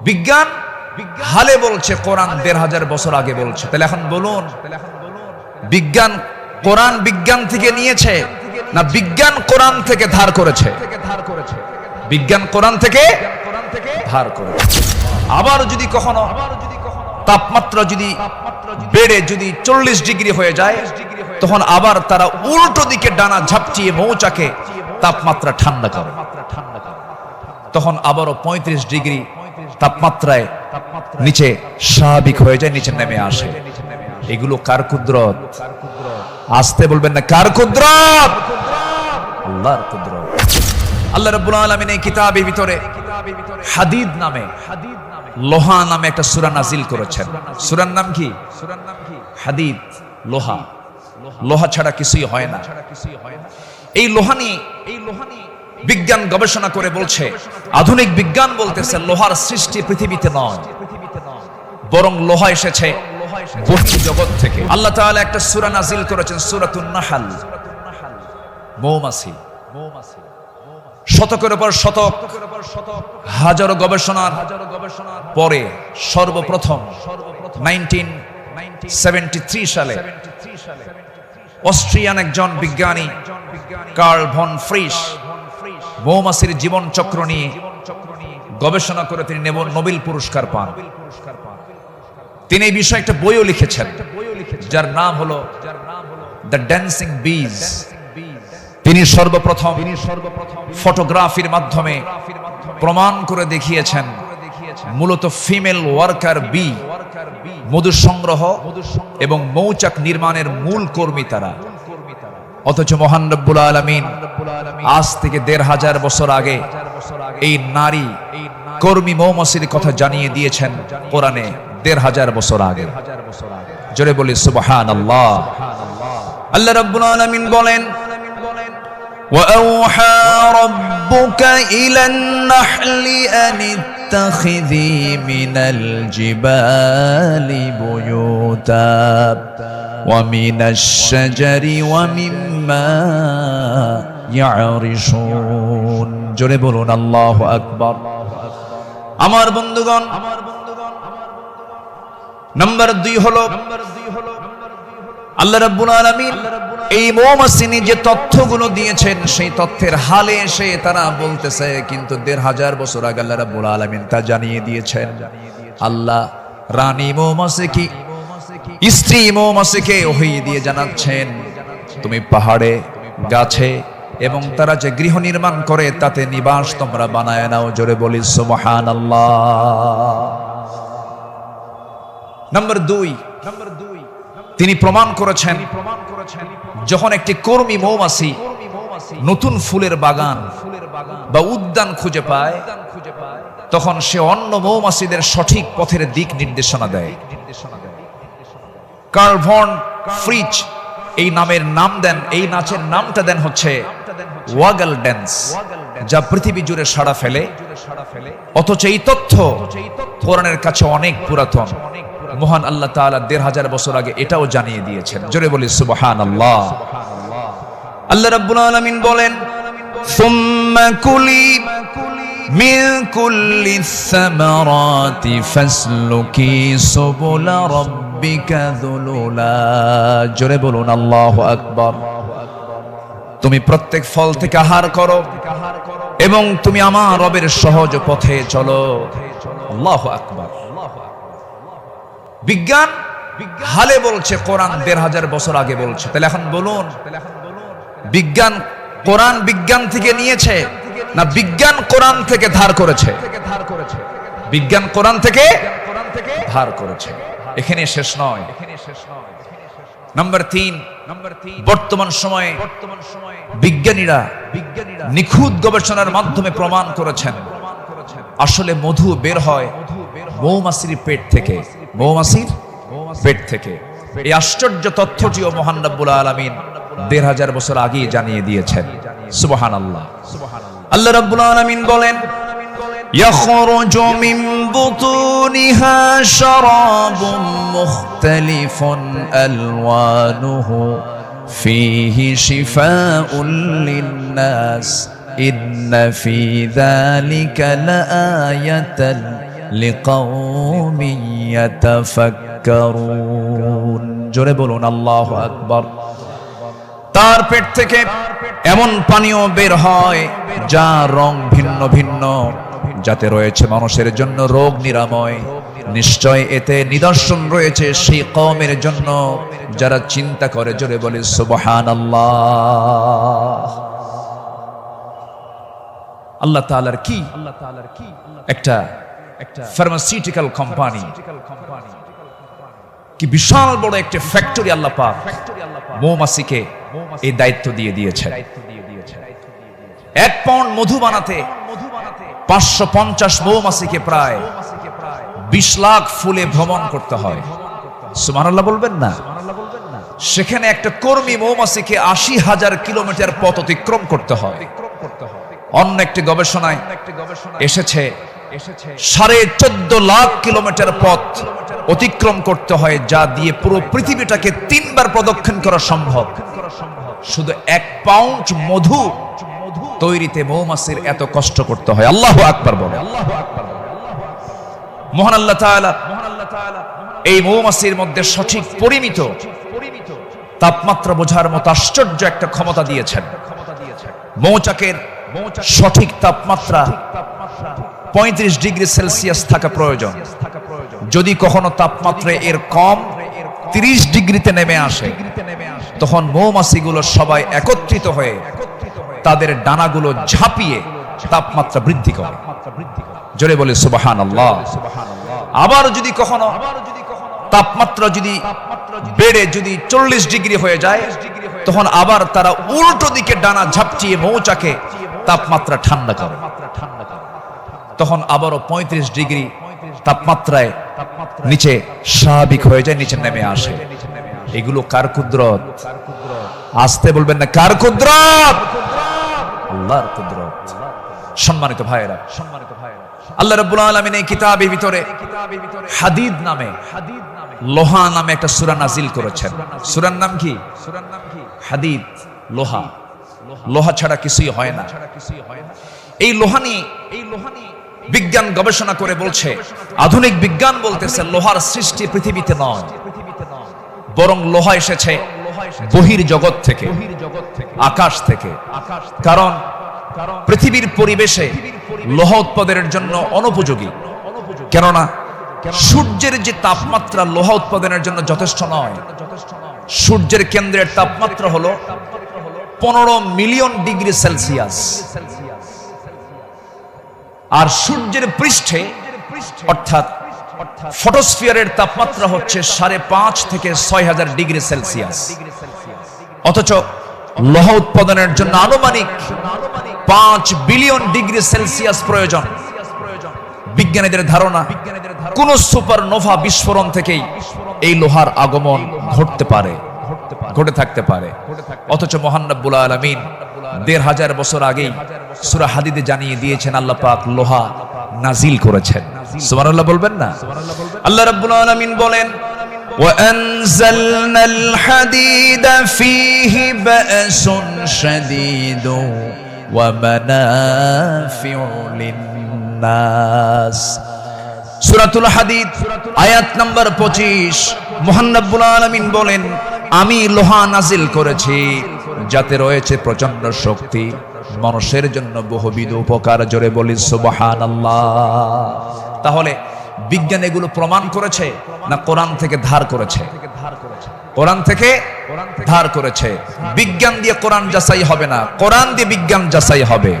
বিজ্ঞান? হালে বলছে, কোরআন দেড় হাজার বছর আগে বলছে। তাহলে এখন বলুন, বিজ্ঞান কোরআন বিজ্ঞান থেকে নিয়েছে না বিজ্ঞান কোরআন থেকে ধার করেছে? বিজ্ঞান কোরআন থেকে ধার করেছে। আবার যদি কখনো তাপমাত্রা যদি বেড়ে যদি চল্লিশ ডিগ্রি হয়ে যায়, তখন আবার তারা উল্টো দিকে ডানা ঝাপটিয়ে মৌচাকে তাপমাত্রা ঠান্ডা করে। তখন আবারও পঁয়ত্রিশ ডিগ্রি তাপমাত্রায় নিচে স্বাভাবিক হয়ে যায়, নিচে নেমে আসে। এগুলো কার কুদরত? আসতে বলবেন না, কার কুদরত? আল্লাহর কুদরত। আল্লাহ রাব্বুল আলামিন এই কিতাবের ভিতরে হাদিদ নামে, লোহা নামে একটা সূরা নাজিল করেছেন। সূরার নাম কি? হাদিদ, লোহা। লোহা ছাড়া কিছুই হয় না। এই লোহানি এই লোহানি বিজ্ঞান গবেষণা করে বলছে, আধুনিক বিজ্ঞান বলতেছে লোহার সৃষ্টি পৃথিবীতে নয়, বরং লোহা এসেছে জগৎ থেকে। আল্লাহ একটা নাজিল করেছেন শতকের পর শতক, হাজারো গবেষণার পরে সর্বপ্রথম সালে অস্ট্রিয়ান একজন বিজ্ঞানী, কার্ল ভন ফ্রিস মৌমাছির জীবন চক্র নিয়ে গবেষণা করে তিনি নেব নোবেল পুরস্কার পান। তিনি এই বিষয়ে একটা বইও লিখেছেন, যার নাম হলো দ্য ড্যান্সিং বিজ তিনি সর্বপ্রথম ফটোগ্রাফির মাধ্যমে প্রমাণ করে দেখিয়েছেন, মূলত ফিমেল ওয়ার্কার বি মধু সংগ্রহ এবং মৌচাক নির্মাণের মূল কর্মী তারা। অথচ মহান রব্বুল আলমিন আজ থেকে দেড় হাজার বছর আগে এই নারী কর্মী মৌমাছির কথা জানিয়ে দিয়েছেন কোরআনে দেড় হাজার বছর আগে জোরে বলি সুবহান আল্লাহ আল্লাহ রব্বুল আলমিন বলেন وأوحى ربك إلى النحل أن اتخذي من الجبال بيوتا ومن الشجر ومما يعرشون জোরে বলুন, আল্লাহু আকবার। আমার বন্ধুগণ আমার বন্ধুগণ নাম্বার দুই হলো, আল্লাহ রাব্বুল আলামিন এই মৌমাছিনি যে তথ্যগুলো দিয়েছেন, সেই তথ্যের হালে এসে তারা বলতেছে, কিন্তু দেড় হাজার বছর আগে আল্লাহ রাব্বুল আলামিন তা জানিয়ে দিয়েছেন। আল্লাহ রানী মৌমাছি কি স্ত্রী মৌমাছিকে ওহি দিয়ে জানাচ্ছেন তুমি পাহাড়ে, গাছে এবং তারা যে গৃহ নির্মাণ করে তাতে নিবাস তোমরা বানায় নাও, জোরে বলি আল্লাহ নম্বর দুই নম্বর দুই তিনি প্রমাণ করেছেন, যখন একটি কর্মী মৌমাছি নতুন ফুলের বাগান বা উদ্যান খুঁজে পায়, তখন সে অন্য মৌমাছিদের সঠিক পথের দিক নির্দেশনা দেয়। কার্ভন ফ্রিজ এই নামের নাম দেন, এই নাচের নামটা দেন হচ্ছে ওয়াগল ড্যান্স যা পৃথিবী জুড়ে সাড়া ফেলে। অথচ এই তথ্য কোরআনের কাছে অনেক পুরাতন। মহান আল্লাহ তাআলা দেড় হাজার বছর আগে এটাও জানিয়ে দিয়েছেন। জোরে বলি সুবহান আল্লাহ আল্লাহ রাব্বুল আলামিন বলেন, সুম্মা কুলি من كل الثمرات فاسلكي سبل ربك ذللا জোরে বলুন আল্লাহু আকবার তুমি প্রত্যেক ফল থেকে আহার করো এবং তুমি আমার রবের সহজ পথে চলো আল্লাহু আকবার বিজ্ঞান হালে বলছে কোরআন দেড় হাজার বছর আগে বলছে তাহলে এখন বলুন বিজ্ঞান কোরআন বিজ্ঞান থেকে নিয়েছে না বিজ্ঞান কোরআন থেকে ধার করেছে? বিজ্ঞান কোরআন থেকে ধার করেছে। এখানে শেষ নয়। নাম্বার তিন, বর্তমান সময়ে বিজ্ঞানীরা বিজ্ঞানীরা নিখুঁত গবেষণার মাধ্যমে প্রমাণ করেছেন। আসলে মধু বের হয় মৌমাছির পেট থেকে। মৌমাছির পেট থেকে। এই আশ্চর্য তথ্যটিও মহান রব্বুল আলমিন দেড় হাজার বছর আগেই জানিয়ে দিয়েছেন। সুবহান আল্লাহ আল্লাহ রব্বুল আলমিন বলেন يخرج من بطونها شراب مختلف ألوانه فيه شفاء للناس إن في ذلك لآية لقوم يتفكرون জোরে বলুন আল্লাহু আকবার তার পেট থেকে এমন পানীয় বের হয় যা রং ভিন্ন ভিন্ন, যাতে রয়েছে মানুষের জন্য রোগ নিরাময়। নিশ্চয় এতে নিদর্শন রয়েছে সেই কমের জন্য যারা চিন্তা করে জোরে বলে সুবহান আল্লাহ আল্লাহ তাআলার কি? আল্লাহ তাআলার কি একটা ফার্মাসিউটিক্যাল কোম্পানি কি বিশাল বড় একটা ফ্যাক্টরি আল্লাহ পাক মৌমাছিকে এই দায়িত্ব দিয়ে দিয়েছে এক পাউন্ড মধু বানাতে পাঁচশো পঞ্চাশ মৌমাছিকে প্রায় বিশ লাখ ফুলে ভ্রমণ করতে হয়। সুমান আল্লাহ বলবেন না? সেখানে একটা কর্মী মৌমাছিকে আশি হাজার কিলোমিটার পথ অতিক্রম করতে হয়। অন্য একটি গবেষণায় এসেছে, সাড়ে চোদ্দ লাখ কিলোমিটার পথ অতিক্রম করতে হয়, যা দিয়ে পুরো পৃথিবীটাকে তিনবার প্রদক্ষিণ করা সম্ভব। শুধু এক পাউন্ড মধু তৈরিতে মৌমাছির এত কষ্ট করতে হয়। আল্লাহ আকবার বলে। মহান আল্লাহ এই মৌমাছির মধ্যে সঠিক পরিমিত তাপমাত্রা বোঝার মতো আশ্চর্য একটা ক্ষমতা দিয়েছেন। মৌচাকের সঠিক তাপমাত্রা পঁয়ত্রিশ ডিগ্রি সেলসিয়াস থাকা প্রয়োজন। যদি কখনো তাপমাত্রা এর কম তিরিশ ডিগ্রিতে নেমে আসে, তখন মৌমাছিগুলো সবাই একত্রিত হয়ে তাদের ডানাগুলো ঝাঁপিয়ে তাপমাত্রা বৃদ্ধি করে। জোরে বলে সুবাহান আল্লাহ আবার যদি কখনো তাপমাত্রা যদি বেড়ে যদি চল্লিশ ডিগ্রি হয়ে যায়, তখন আবার তারা উল্টো দিকে ডানা ঝাপচিয়ে মৌচাকে তাপমাত্রা ঠান্ডা করে। তখন আবারও পঁয়ত্রিশ ডিগ্রি তাপমাত্রায় নিচে স্বাভাবিক হয়ে যায়, নিচে নেমে আসে। এগুলো কার কুদরত? আসতে বলবেন না, কার কুদরত? আল্লাহর কুদরত। সম্মানিত ভাইয়েরা সম্মানিত ভাইয়েরা আল্লাহ রাব্বুল আলামিন এই কিতাবের ভিতরে হাদিদ নামে হাদিদ নামে লোহা নামে একটা সূরা নাজিল করেছেন। সূরার নাম কি? সূরার নাম কি হাদিদ, লোহা। লোহা ছাড়া কিছুই হয় না। এই লোহা নিয়ে এই লোহা নিয়ে বিজ্ঞান গবেষণা করে বলছে, আধুনিক বিজ্ঞান বলতেছে লোহার সৃষ্টি পৃথিবীতে নয়, বরং লোহা এসেছে বহির জগৎ থেকে, আকাশ থেকে। কারণ পৃথিবীর পরিবেশে লোহা উৎপাদনের জন্য অনুপযোগী। কেননা সূর্যের যে তাপমাত্রা লোহা উৎপাদনের জন্য যথেষ্ট নয়, সূর্যের কেন্দ্রের তাপমাত্রা হলো পনেরো মিলিয়ন ডিগ্রি সেলসিয়াস। আর সূর্যের পৃষ্ঠে অর্থাৎ ফটোস্ফিয়ারের তাপমাত্রা হচ্ছে সাড়ে পাঁচ থেকে ছয় হাজার ডিগ্রি সেলসিয়াস। অথচ লোহা উৎপাদনের জন্য আনুমানিক পাঁচ বিলিয়ন ডিগ্রি সেলসিয়াস প্রয়োজন। বিজ্ঞানীদের ধারণা, কোন সুপার নোভা বিস্ফোরণ থেকেই এই লোহার আগমন ঘটতে পারে, ঘটে থাকতে পারে। অথচ মোহান্নবুল আলমিন দেড় হাজার বছর আগেই সুরা হাদিদে জানিয়ে দিয়েছেন আল্লাহ পাক লোহা নাজিল করেছেন সুবহানাল্লাহ বলবেন না আল্লাহ রাব্বুল আলামিন বলেন وأنزلنا الحديد فيه بأس شديد ومنافع للناس সূরাতুল হাদিদ আয়াত নাম্বার 25 মুহান্নাবুল আলামিন বলেন আমি লোহা নাজিল করেছি যাতে রয়েছে প্রচণ্ড শক্তি, মানুষের জন্য বহুবিধ উপকার। জোরে বলি, সুবহানাল্লাহ। তাহলে বিজ্ঞান এগুলো প্রমাণ করেছে না কোরআন থেকে ধার করেছে? কোরআন থেকে ধার করেছে। বিজ্ঞান দিয়ে কোরআন যাচাই হবে না, কোরআন দিয়ে বিজ্ঞান যাচাই হবে।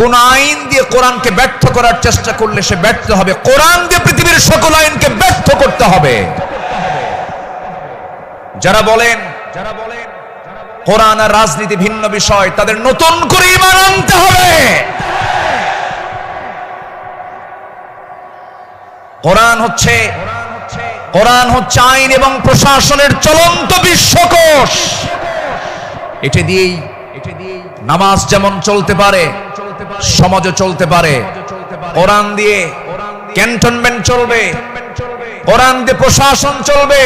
কোন আইন দিয়ে কোরআনকে ব্যর্থ করার চেষ্টা করলে সে ব্যর্থ হবে। কোরআন দিয়ে পৃথিবীর সকল আইনকে ব্যর্থ করতে হবে। যারা বলেন যারা বলেন কোরআন আর রাজনীতি ভিন্ন বিষয়, তাদের নতুন করে ইমান আনতে হবে। কোরআন হচ্ছে কোরআন হচ্ছে আইন এবং প্রশাসনের চলন্ত বিশ্বকোষ। এটা দিয়েই নামাজ যেমন চলতে পারে, সমাজও চলতে পারে। কোরআন দিয়ে ক্যান্টনমেন্ট চলবে, কোরআন দিয়ে প্রশাসন চলবে।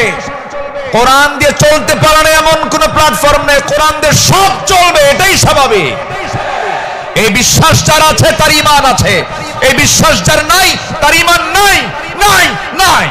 কোরআন দিয়ে চলতে পারে এমন কোন প্ল্যাটফর্ম নেই। কোরআন দিয়ে সব চলবে, এটাই স্বাভাবিক। এই বিশ্বাস যার আছে, তার ইমান আছে। এই বিশ্বাস যার নাই, তার ইমান নাই নাই নাই।